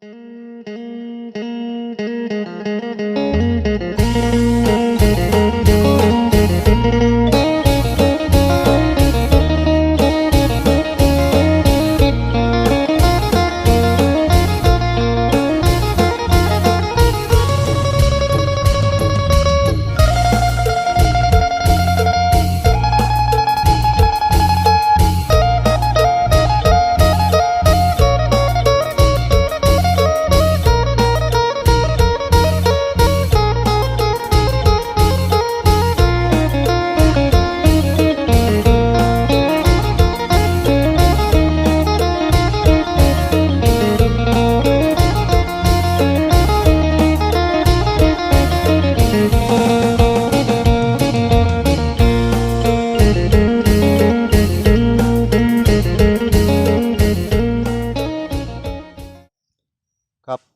ค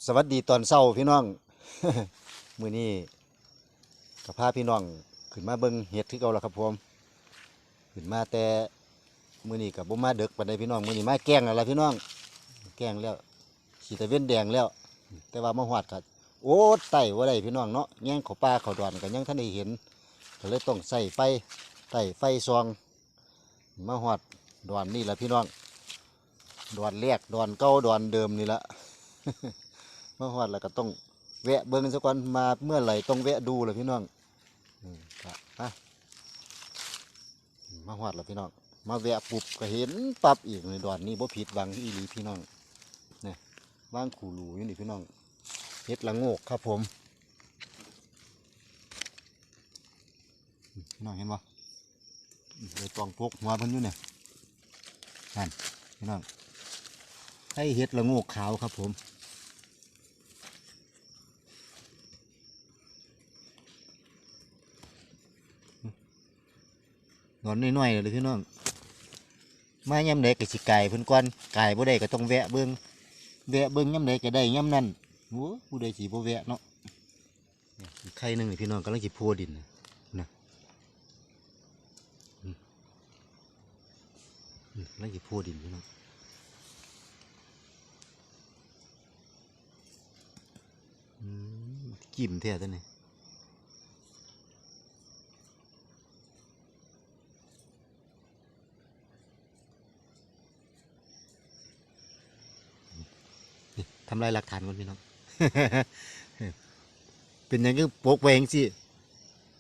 สวัสดีตอนเช้าพี่น้อง มือนี้กับพาพี่น้องขึ้นมาเบิ่งเห็ดที่เกาล้วครับผมขึ้นมาแต่มือนี้กับบ่มาเด็กปานใดพี่น้องมือนี้มาแกงแล้วล่ะพี่น้อง แกงแล้วสีตะเว้นแดงแล้ว แต่ว่ามาฮอดก็โอ้ไต่บ่าได้พี่น้องเนาะแย่งเขาป่าเขาดอนก็ยังทันได้เห็นก็เลยต้องใส่ไฟไต่ไฟซองมาฮอดดอนนี่แหละพี่น้องดอนแรกดอนเก่าดอนเดิมนี่แหละ มาฮอดแล้วก็ต้องแวะเบิ่งสักวันมาเมื่อไหร่ต้องแวะดูเลยพี่น้องอืมครับอะมาฮอดแล้วพี่น้อง มาแวะปุบก็เห็นปั๊บอีกในดอนนี้บ่ผิดหวังอีหลีพี่น้องนี่ว่างขู่รูอยู่นี่พี่น้องเฮ็ดละโงกครับผมพี่น้องเห็นบ่อืมเลยตองพกหัวเพิ่นอยู่เนี่ยนั่นพี่น้องให้เฮ็ดละโงกขาวครับผม อนน้อยๆเลยพี่น้องมาย่ำใดก็สิไก่เพิ่นก่อนไก่บ่ได้ก็ต้องแวะเบิ่งแวะเบิ่งย่ำใดก็ได้ย่ำนั้นโอ้ผู้ใดสิบ่แวะเนาะไข่หนึ่งพี่น้องกำลังสิโพดินนะนะอืมอืมกำลังสิโพดินพี่น้องกิ่มแท้ตัวนี้ ลายหลักฐานก่อนพี่น้อง เป็นหยังก็ปกแวจั่งสิ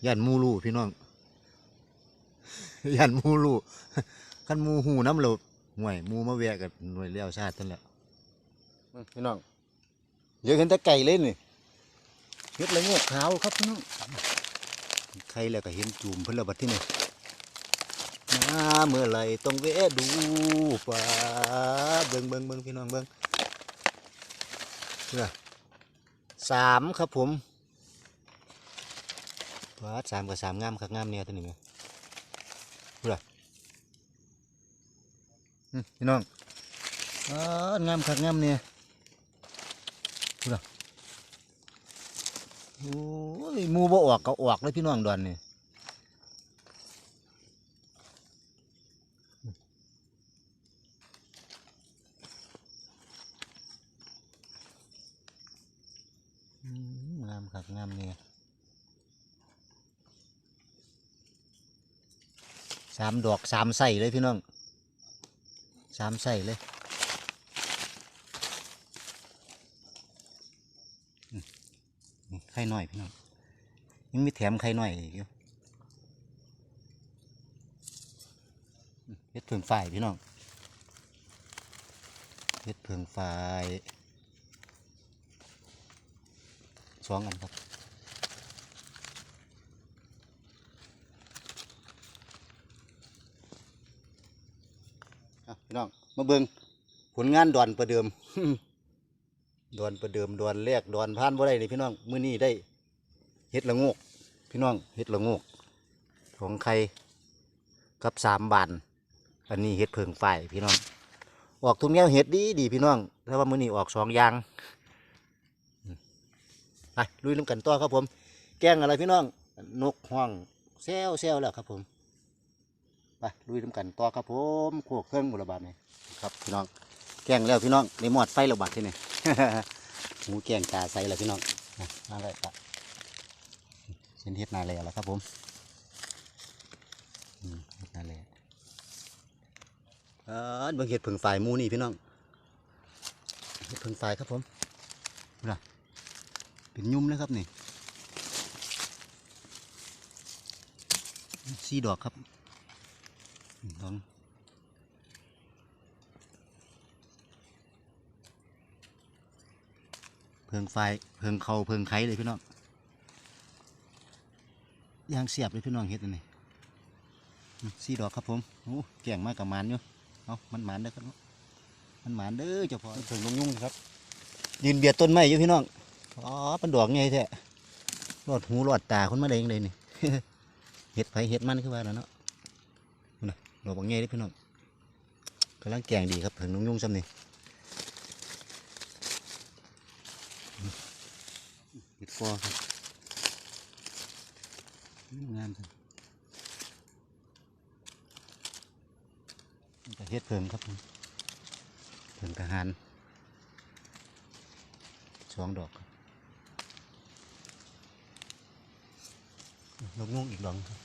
ยันหมูรูพี่น้องยันหมูรูขันหมูหูน้ำเราห่วยหมูมาแวะกับหน่วยเลี้ยวชาตินั่นแหละพี่น้องเดี๋ยวเห็นแต่ไก่เลยนี่เห็ดละโงกขาวครับพี่น้องใครแล้วก็เห็นจูมเพิ่นและบัดที่นี่มาเมื่อไหรต้องแวะดูป่าเบิ่งเบิ่งเบิ่งพี่น้องเบิ่งเนี่ย สามครับผมวัดสามกับสามงามครับงามเนี่ยตัวนี้ไงดูละอืมพี่น้องอ๋องามครับงามเนี่ยดูละโอ้ยมูบ่ออกก็ออกเลยพี่น้องดอนนี่อืม งามเนี่ยสามดอกสามใส่เลยพี่น้องสามใส่เลยไข่หน้อยพี่น้องยังมีแถมไข่หน้อยอีกอยู่อืมเฮ็ดเพิงฝ่ายพี่น้องเฮ็ดเพิงฝ่าย สองอันครับพี่น้องมาเบิงผลงานดอนประเดิม ดอนประเดิมดอนแรกดอนผ่านบ่ได้เลยพี่น้องมื้อนี้ได้เฮ็ดละงกพี่น้องเฮ็ดละงกของใครกับสามบานอันนี้เฮ็ดเพิงไฟพี่น้อง ออกทุกแนวเฮ็ดดีดีพี่น้องแต่ว่ามื้อนี้ออกสองอย่าง ไปลุยน้ำกันต่อครับผม แกงอะไรพี่น้อง นกห้องแซวแซวแล้วครับผม ไปลุยน้ำกันต่อครับผมโคกเครื่องบุรบาลนี่ครับพี่น้อง แกงแล้วพี่น้องในหมอดไฟระบาดที่นี่หมูแกงกาใส่แล้วพี่น้องอะมาเลยครับเส้นเฮ็ดนาเลยแล้วครับผมเฮ็ดนาเลยเออเบิ่งเห็ดผึ่งฝ่ายมูนี่พี่น้องเห็ดผึ่งฝ่ายครับผมน่ะ เป็นยุ่มเลยครับนี่สี่ดอกครับดอกเพิงไฟเพิงเขาเพิงไข่เลยพี่น้องยางเสียบเลยพี่น้องเห็ดอันนี้อืมสี่ดอกครับผมโอ้แก่งมากกับมันอยู่เอามันหมันเด้อครับมันหมันเด้อเจ้าพ่อเพิงยุ่งครับ ยืนเบียดต้นไม้อยู่พี่น้อง อ๋อเป็นดอกไงแท้รอดหูรอดตาคนมาได้ยังไงนี่เห็ดไผเห็ดมันคือว่าแล้วเนาะนู่นน่ะดอกบางแง่เด้อพี่น้องกำลังแกงดีครับเพิงยุ่งๆซ้ำนี่เห็ดฟอครับอืมงามจังนี่ก็เห็ดเพิงครับผมเพิงทหารสองดอก ครับนกนุ่งอีกดอกครับ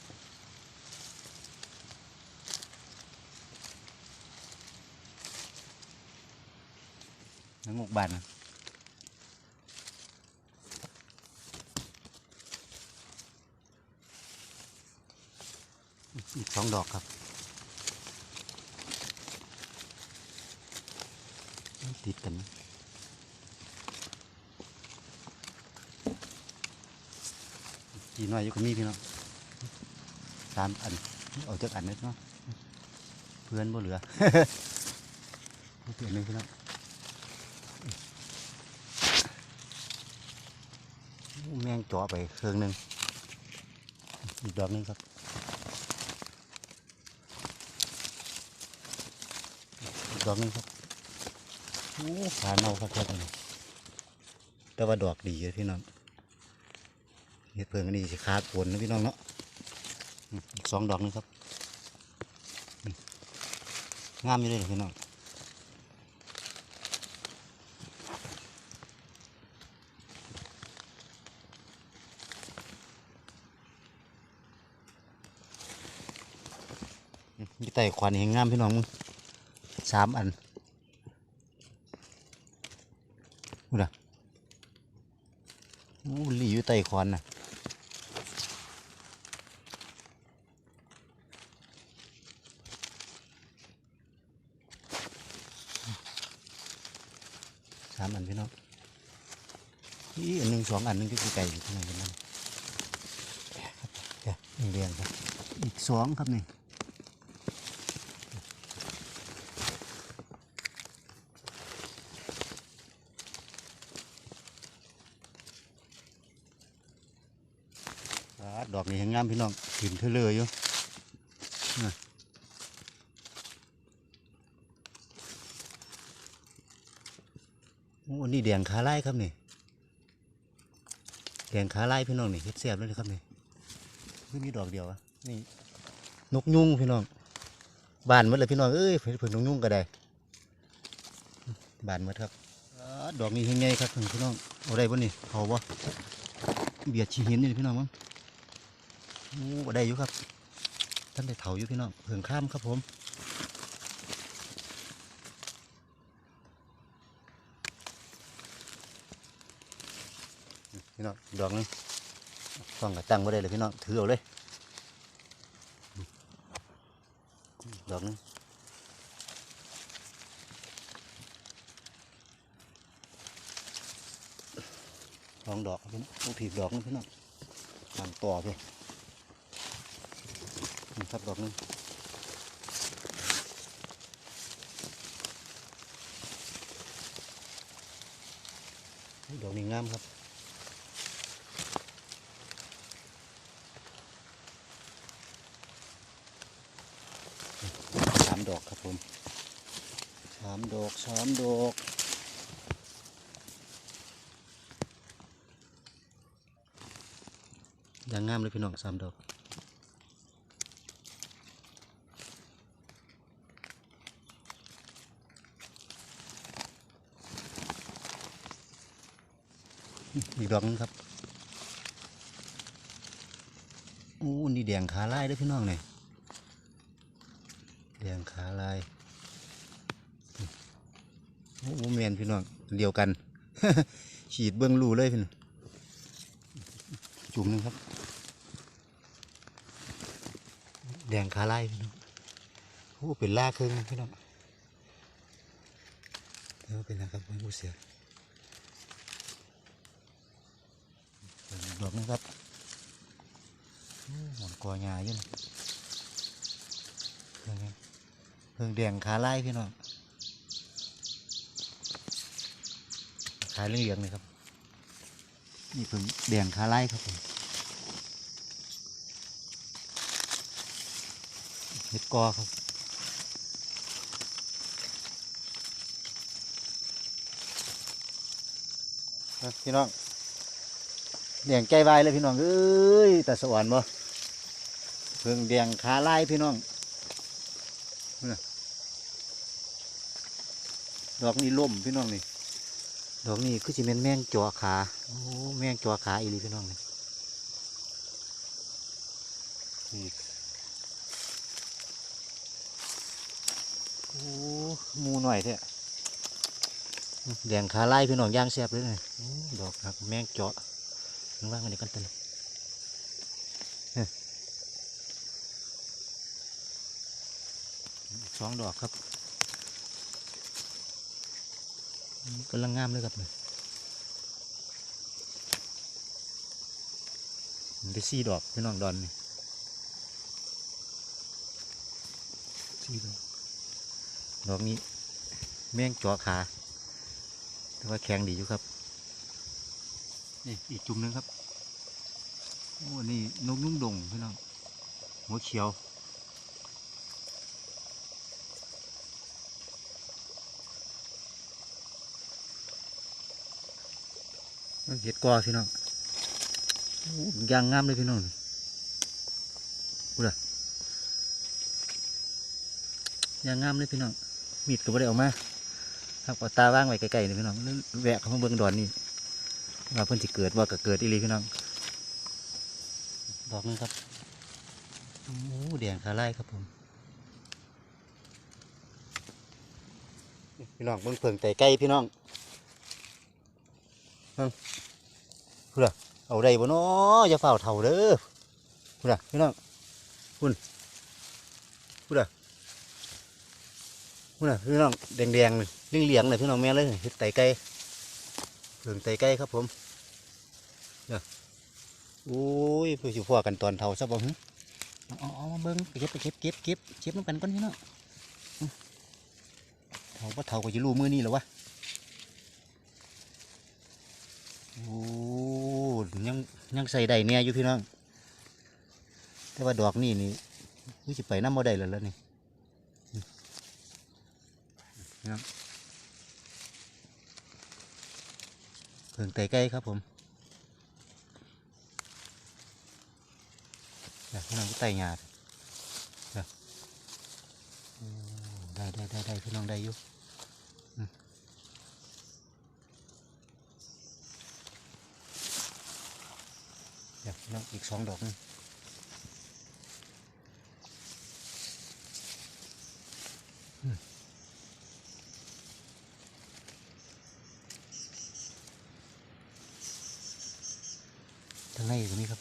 น้ำงกบานนะอีกสองดอกครับ ติดกันนะ จีน้อยอยู่กับมีพี่น้องสามอันเอาจากอันนิดเนาะเพื่อนบ่เหลือเพื่อนนึงพี่น้องแมงจ่อไปเครื่องหนึ่งอีกดอกนึงครับอีกดอกนึงครับโอ้ขาเน่าครับครับอันนี้แต่ว่าดอกดีอยู่พี่น้อง เห็ดเพิงอันนี้สิขาดผลนะพี่น้องเนาะอีกสองดอกนึงครับงามอยู่เลยพี่น้องมีไต่ขวานเห็นงามพี่น้องสามอันดูนะโอ้หลีอยู่ไต่ขวานน่ะสามอันพี่น้อง อีอันหนึ่งสองอันนึงก็คือไก่อยู่ที่ไหนกันนั่นครับเรียงครับ อีกสองครับนี่ดอกนี้ยังงามพี่น้องขึ้นเทเลออยู่น่ะโอ้อันนี่แดงขาไล่ครับนี่ แดงขาไล่พี่น้องนี่เฮ็ดแซ่บเลยครับนี่เพิ่มีดอกเดียวอะนี่นกยุงพี่น้องบานหมดเลยพี่น้องเอ้ยเพิ่นนกยุงก็ได้บานหมดครับอดอกนี้ยังไงครับพี่น้องเอาได้บ่นี่เอาบ่เบียดชีห็นนี่พี่น้องมั้งโอ้ได้อยู่ครับท่านได้เถาอยู่พี่น้องเพิ่งข้ามครับผม พี่น้องดอกนึงต้องกระตั้งไ่ได้เลยพี่น้องถือเอาเลย ดอกนึงสองดอกพี่น้องต้องถีบดอกนึงพี่น้องทางต่อพี่ครับดอกนึงดอกนี้งามครับ ผมชามดอกสามดอกยังงามเลยพี่น้องสามดอกอีกดอกงครับอู้นี่แดงขาไล่ด้วยพี่น้องเนี่ยาลายโอ้โหแมนพี่น้องเดียวกัน ฉีดเบื้องรูเลยพี่น้องจุ่มหนึงครับ แดงขาลายพี่น้องโอ้เป็นลากครื่งพี่น้องเดี๋ยวเป็นนะครับไม่รู้เสียดอกนะครับโอ้หมอนกอหญ้าอยู่นะเพิ่งไง เพิ่งแดงขาไล่พี่น้องขาเหลืองๆเลยครับ นี่เพิ่งแดงขาไล่ครับผมเห็ดกอครับครับพี่น้องเลี้ยงใจวายเลยพี่น้องเอ้ยแต่สวรรค์บ่เพิ่งเลี้ยงขาลายพี่น้องน่ะ ดอกนี้ล่มพี่น้องนี่ ดอกนี้คือสิเป็นแมงจัวขา โอ้แมงจัวขาอีหลีพี่น้องนี่นี่โอ้หมูหน่อยเถอะเลี้ยงขาลายพี่น้องย่างแซ่บเลยนี่โอ้ดอกครับแมงจัวข้างล่างอันนี้กันเต็ม สองดอกครับกำลังงามเลยครับเนี่ยมันได้สี่ดอกพี่น้องดอนนี่สี่ดอกดอกนี้แมงจ่อขา แต่ว่าแข็งดีอยู่ครับ นี่อีกจุ่มหนึงครับ โอ้ นี่นกนุ่งดงพี่น้องหัวเขียว เห็ดกอพี่น้องยางงามเลยพี่น้องกูละยางงามเลยพี่น้อง มีดก็ไม่ได้ออกมา ครับเอาตาว่างไว้ไกลๆนี่พี่น้องแวะเข้ามาเบิ่งดอนนี่ว่าเพิ่นสิเกิดว่าก็เกิดอีหลีพี่น้อง ดอกนึงครับโอ้แดงขาไล่ครับผม พี่น้องเบิ่งเพิ่งไต่ไก่พี่น้องเบิ่ง พูดอะเอาได้บ่เนาะอย่าเฝ้าเท่าเด้อพูดอะพี่น้องพูดพูดอะพูดอะพี่น้องแดงๆเลยเหลียงๆเลยพี่น้องแม่เลยเฮ็ดไต่ไก่เพิ่งไตไก่ครับผมเด้อโอ้ยเพื่อสิพอกันตอนเท่าซะบ่หึเอาเอามาเบิ่งไปเก็บไปเก็บเก็บเก็บเก็บน้ำกันก่อนพี่น้องเท่าบ่เท่าก็จะรู้มือนี่แล้ววะโอ้ ยังยังใส่ได้เนี่ยอยู่พี่น้อง แต่ว่าดอกนี่นี่คือสิไปน้ำบ่ได้แล้วล่ะนี่น้องเพิ่งไตไก่ครับผมเดี๋ยวพี่น้องก็ไต่หยาดได้ได้ได้ได้พี่น้องได้อยู่อืมเดี๋ยวพี่น้ อีกสองดอกนึงทางในตรงนี้ครับ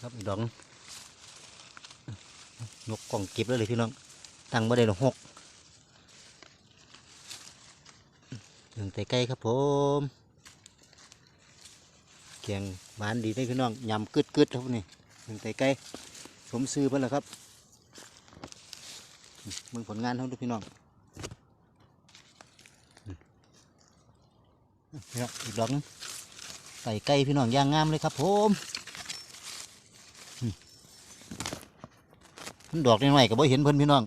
ครับอีกดอกนึงยกกล่องเก็บเลยเลยพี่น้อง ตั้งบ่ได้หรอกหกถึงไตไก่ครับผมแกงหวานดีได้พี่น้องยำกึดกึดครับนี่ถึงไตไก่สมซื้อเพิ่นแล้วครับมึงผลงานเขาดูพี่น้องอืมพี่น้องอีกดอกนึงไก่ไก่พี่น้องย่างงามเลยครับผมมันดอกน้อยๆก็บ่เห็นเพิ่นพี่น้อง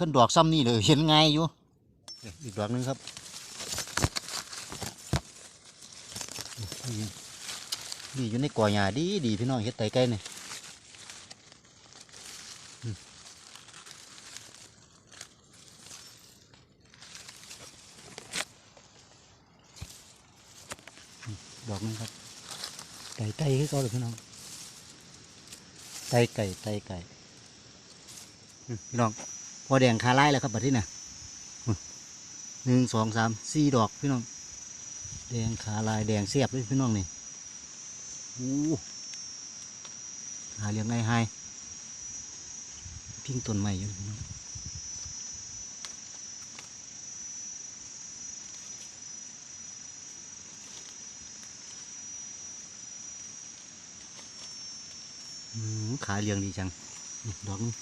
ขึ้นดอกซ้ำนี่เลยเห็นไงอยู่อีกดอกหนึงครับนี่อยู่ในก่อหญ้าดีดีพี่น้องเฮ็ดไตไก่นี่ดอกนึงครับไก่ไก่คือเขาเลยพี่น้องไก่ไก่ไก่ไก่พี่น้อง พอแดงคาไล่แล้วครับบัดนี้น่ะหนึ่งสองสามสี่ดอกพี่น้อง แดงขาลายแดงเสียบเลยพี่น้องนี่โอ้หาเลี้ยงไงไฮพิงต้นใหม่อยู่พี่น้องขาเลี้ยงดีจังดอกนี้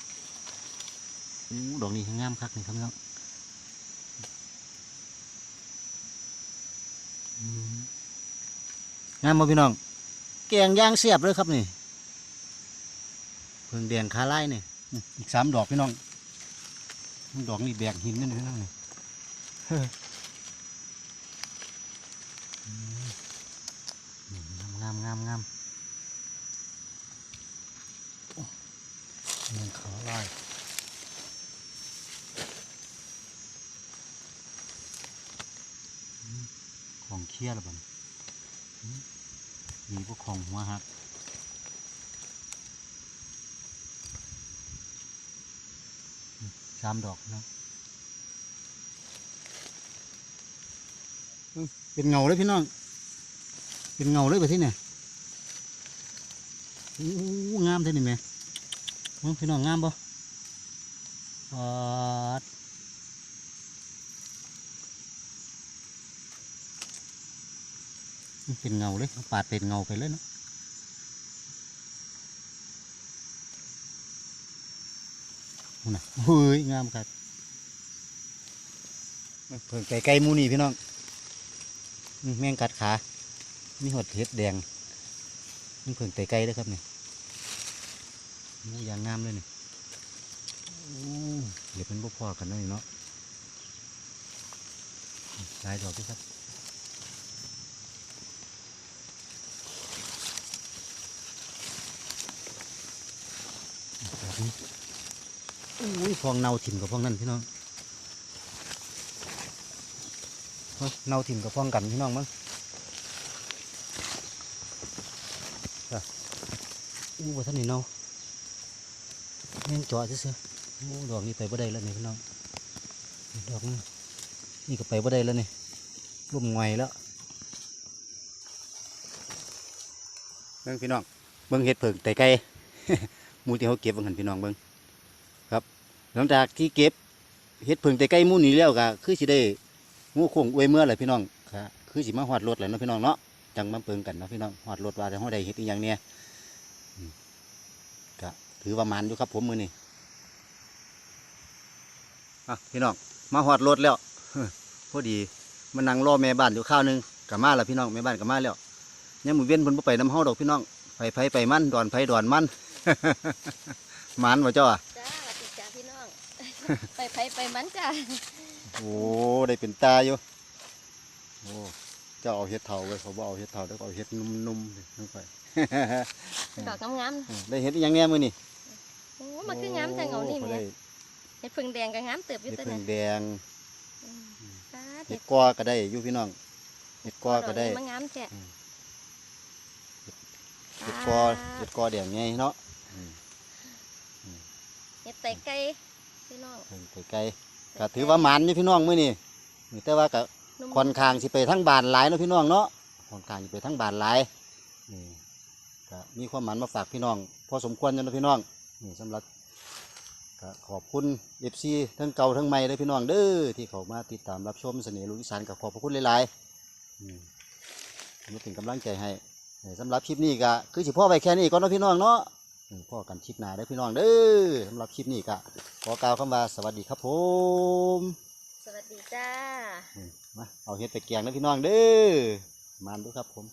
ดอกนี้งามคักนี่ครับน้องอืมงามบ่พี่น้อง แกงย่างเสียบเลยครับนี่เพิ่งแดงขาไล่นี่ยอีกสามดอกพี่น้อง ดอกนี่แบกหินนี่พี่น้องนี่เฮ้องามงามงามงามโอ้แดงขาไล่ียรือเปล่าอืมมีพวกของหัวหักสามดอกนะเป็นเงาเลยพี่น้อง เป็นเงาเลยไปที่เนี่ยงามเท่านี้ไหมพี่น้องงามปะปาดมัน เป็นเงาเลยปาดเป็นเงาไปเลยเนาะนั่นน่ะเฮ้ยงามครับเพิ่งไก่ไก่มูนี่พี่น้องนี่แมงกัดขามีหดเห็ดแดงนี่เพิ่งไก่ไก่เลยครับเนี่โอ้ยางงามเลยเนี่โอ้เดี๋ยวเป็นพวกพ่อกันเนะนี่เนาะลายดอกด้วยครับ แบบนี้ อุ้ยฟองเน่าถิ่มกับฟองนั่นพี่น้องเน่าถิ่มกับฟองกันพี่น้องมั้งจ้ะอู้ว่าท่านนี่เน่าแม่งจาะซื่อๆโอ้ดอกนี้ไปบ่ได้แล้วนี่พี่น้องดอกนี่ก็ไปบ่ได้แล้วนี่ร่มงอยแล้วเบิ่งพี่น้องเบิ่งเห็ดเผิงไตไก่ห มูที่เขาเก็บเบิ่งหันพี่น้องเบิ่งครับ หลังจากที่เก็บเห็ดเผิงไตไก่หมูนี่แล้วก็คือสิได้งูคงอวยเมื่อแหละพี่น้องก็คือสิมาหอดรถและเนะพี่น้องเนาะจังมาเปิงกันนะพี่น้องหอดรถว่าจะห้อใดเห็ดอีหยังเนี่ยก็ถือว่ามันอยู่ครับผมมือนี่อะพี่น้องมาหอดรถแล้วพอดีมานั่งรอแม่บ้านอยู่ข้าวหนึงกับมาแล้วพี่น้องแม่บ้านกับมาแล้วยังมือเว้นพิ่นบ่ไปน้ำเฮาดอกพี่น้องไปไผไปมันดอนไผดอนมัน มันว่าเจ้าอะจ้าสวัสดีจ้าพี่น้อง ไปไปไปมันจ้าโอ้ได้เป็นตาอยู่โอ้เจ้าเอาเห็ดเถาไว้เขาบ่เอาเห็ดเถาแล้วเอาเห็ดนุ่มๆนี่นั่นไปดอกงามได้เห็ดอีหยังแหน่มื้อนี่ๆโอ้มันคืองามแต่เงานี่โอ้แม่ได้เห็ดพึ่งแดงก็งามเติบอยู่เห็ดตัวพึ่นั้งนแดงอืมจ้าเห็ดกอก็ได้อยู่พี่น้องเห็ดกอก็ได้มันงามแท้เห็ดกอเห็ดกอแดงไงเนาะอืม เห็ดไตไก่พี่น้องเพิ่งไกลๆก็ถือว่ามันอยู่พี่น้องมื้อนี่แต่ว่าก็นุ่มค่อนข้างสิไปทั้งบานหลายเนาะพี่น้องเนาะค่อนข้างสิไปทั้งบานหลายนี่ก็มีความหมันมาฝากพี่น้องพอสมควรอยู่เนาะพี่น้องนี่สำหรับก็ขอบคุณเอฟซีทั้งเก่าทั้งใหม่เลยพี่น้องเด้อที่เขามาติดตามรับชมเสน่ห์ลูกอีสานกับขอบพระคุณหลายๆอืมมาถึงกำลังใจให้เออสำหรับคลิปนี้ก็คือสิพ่อไปแค่นี้ก่อนเนาะพี่น้องเนาะอืม พ่อกันคลิปหน้าได้อพี่น้องเด้อสำหรับคลิปนี้ก็ขอกล่าวคำว่าสวัสดีครับผมสวัสดีจ้าอืมมาเอาเห็ดไปแกงนะพี่น้องเด้อมานดูครับผม